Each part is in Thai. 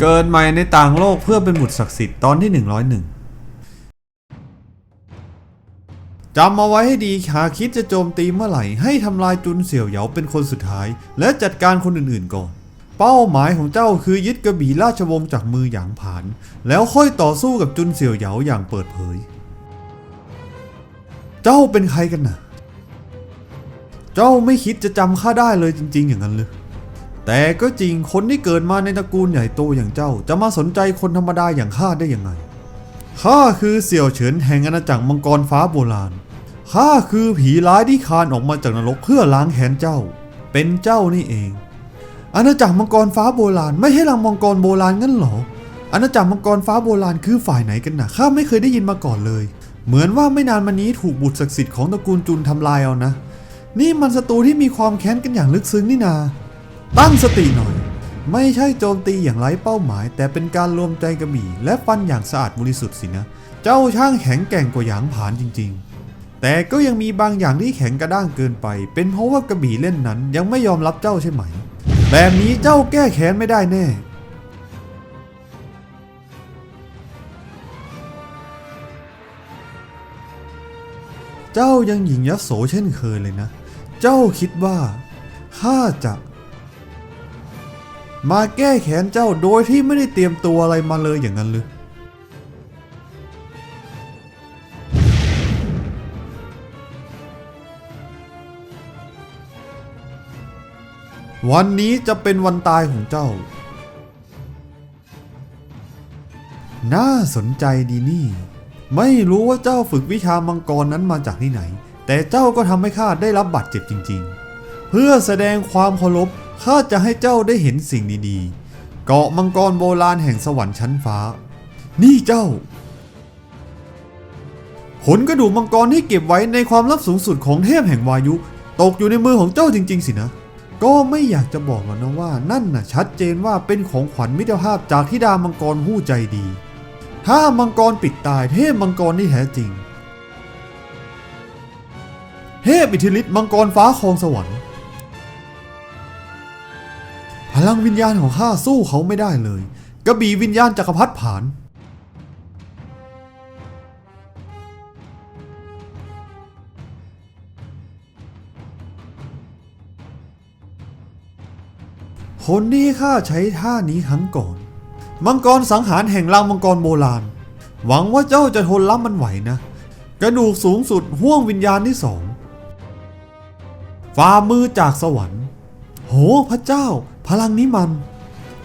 เกิดใหม่ในต่างโลกเพื่อเป็นบุตรศักดิ์สิทธิ์ตอนที่ 101จำเอาไว้ให้ดีหากคิดจะโจมตีเมื่อไหร่ ให้ทำลายจุนเสี่ยวเหยาเป็นคนสุดท้าย และจัดการคนอื่นๆก่อน เป้าหมายของเจ้าคือยึดกระบี่ราชวงศ์จากมือหยางผาน แล้วค่อยต่อสู้กับจุนเสี่ยวเหยาอย่างเปิดเผย เจ้าเป็นใครกันน่ะ เจ้าไม่คิดจะจำข้าได้เลยจริง ๆ อย่างนั้นเลย แต่ก็จริงคนที่เกิดมาในตระกูลใหญ่โตอย่างเจ้า จะมาสนใจคนธรรมดาอย่างข้าได้ยังไงข้าคือเสี่ยวเฉินแห่งอาณาจักรมังกรฟ้าโบราณข้าคือผีร้ายที่คานออกมาจากนรกเพื่อล้างแค้นเจ้า เป็นเจ้านี่เอง อาณาจักรมังกรฟ้าโบราณ ไม่ใช่รังมังกรโบราณงั้นเหรออาณาจักรมังกรฟ้าโบราณคือฝ่ายไหนกันนะข้าไม่เคยได้ยินมาก่อนเลย เหมือนว่าไม่นานมานี้ถูกบุตรศักดิ์สิทธิ์ของตระกูลจุนทำลายเอานะ นี่มันศัตรูที่มีความแค้นกันอย่างลึกซึ้งนี่นา ตั้งสติหน่อย ไม่ใช่โจมตีอย่างไร้เป้าหมาย แต่เป็นการรวมใจกระบี่ และฟันอย่างสะอาดบริสุทธิ์สินะ เจ้าช่างแข็งแกร่งกว่าหยางผานจริง ๆ แต่ก็ยังมีบางอย่างที่แข็งกระด้างเกินไป เป็นเพราะว่ากระบี่เล่นนั้นยังไม่ยอมรับเจ้าใช่ไหม แบบนี้เจ้าแก้แค้นไม่ได้แน่เจ้ายังหญิงยโสเช่นเคยเลยนะ เจ้าคิดว่าข้าจะ มาแก้แค้นเจ้าโดยที่ไม่ได้เตรียมตัวอะไรมาเลยอย่างนั้นหรือวันนี้จะเป็นวันตายของเจ้า น่าสนใจดีนี่ ไม่รู้ว่าเจ้าฝึกวิชามังกรนั้นมาจากที่ไหน แต่เจ้าก็ทำให้ข้าได้รับบาดเจ็บจริง ๆ เพื่อแสดงความเคารพ ข้าจะให้เจ้าได้เห็นสิ่งดีๆ เกาะมังกรโบราณแห่งสวรรค์ชั้นฟ้า นี่เจ้า ผลกระดูกมังกรที่เก็บไว้ในความลับสูงสุดของเทพแห่งวายุ ตกอยู่ในมือของเจ้าจริง ๆ สินะ ก็ไม่อยากจะบอกหรอกนะว่า นั่นน่ะชัดเจนว่าเป็นของขวัญมิตรภาพจากทิดามังกรผู้ใจดี ถ้ามังกรปิดตายเทพมังกรที่แท้จริง เทพอิทธิฤทธิ์มังกรฟ้าครองสวรรค์ ลังวิญญาณของข้าสู้เขาไม่ได้เลย กระบี่วิญญาณจักรพรรดิผาน คนที่ข้าใช้ท่านี้ครั้งก่อน มังกรสังหารแห่งรังมังกรโบราณ หวังว่าเจ้าจะทนรับมันไหวนะ กระดูกสูงสุดห่วงวิญญาณที่สองฝ่ามือจากสวรรค์ โหพระเจ้า พลังนี้มัน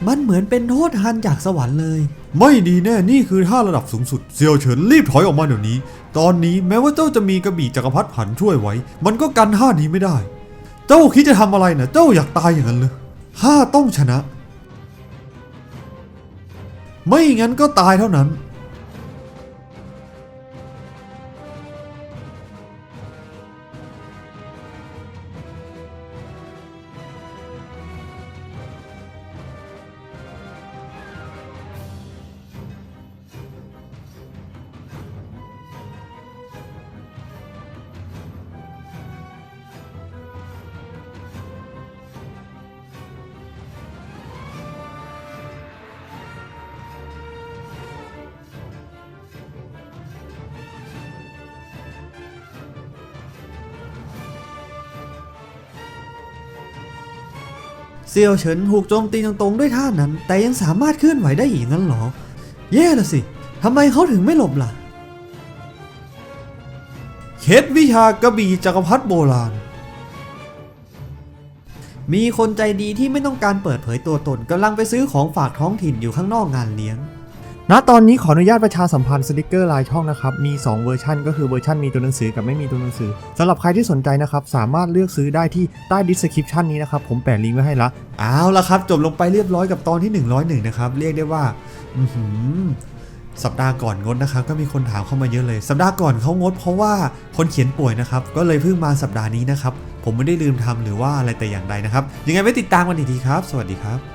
มันเหมือนเป็นโทษทันจากสวรรค์เลย ไม่ดีแน่ นี่คือท่าระดับสูงสุด เซียวเฉินรีบถอยออกมาเดี๋ยวนี้ ตอนนี้แม้ว่าเจ้าจะมีกระบี่จักรพรรดิผันช่วยไว้ มันก็กันท่านี้ไม่ได้ เจ้าคิดจะทำอะไรนะเจ้าอยากตายอย่างนั้นเลยข้าต้องชนะ ไม่งั้นก็ตายเท่านั้น เซียวเฉินถูกโจมตีตรงๆด้วยท่านั้น แต่ยังสามารถเคลื่อนไหวได้อีกงั้นเหรอ แย่ละสิทำไมเขาถึงไม่หลบล่ะ เคล็ดวิชากระบี่จักรพรรดิโบราณ มีคนใจดีที่ไม่ต้องการเปิดเผยตัวตนกำลังไปซื้อของฝากท้องถิ่นอยู่ข้างนอกงานเลี้ยง ณตอนนี้ขออนุญาตประชาสัมพันธ์สติกเกอร์ลายช่องนะครับ มี 2 เวอร์ชันก็คือเวอร์ชันมีตัวหนังสือกับไม่มีตัวหนังสือสำหรับใครที่สนใจนะครับ สามารถเลือกซื้อได้ที่ใต้ดิสคริปชันนี้นะครับ ผมแปะลิงก์ไว้ให้ละเอาละครับ จบลงไปเรียบร้อยกับตอนที่ 101 นะครับ เรียกได้ว่าสัปดาห์ก่อนงดนะครับ ก็มีคนถามเข้ามาเยอะเลย สัปดาห์ก่อนเขางดเพราะว่าคนเขียนป่วยนะครับ ก็เลยเพิ่งมาสัปดาห์นี้นะครับผมไม่ได้ลืมทำหรือว่าอะไรแต่อย่างใดนะครับยังไงไว้ติดตามกันอีกทีครับ สวัสดีครับ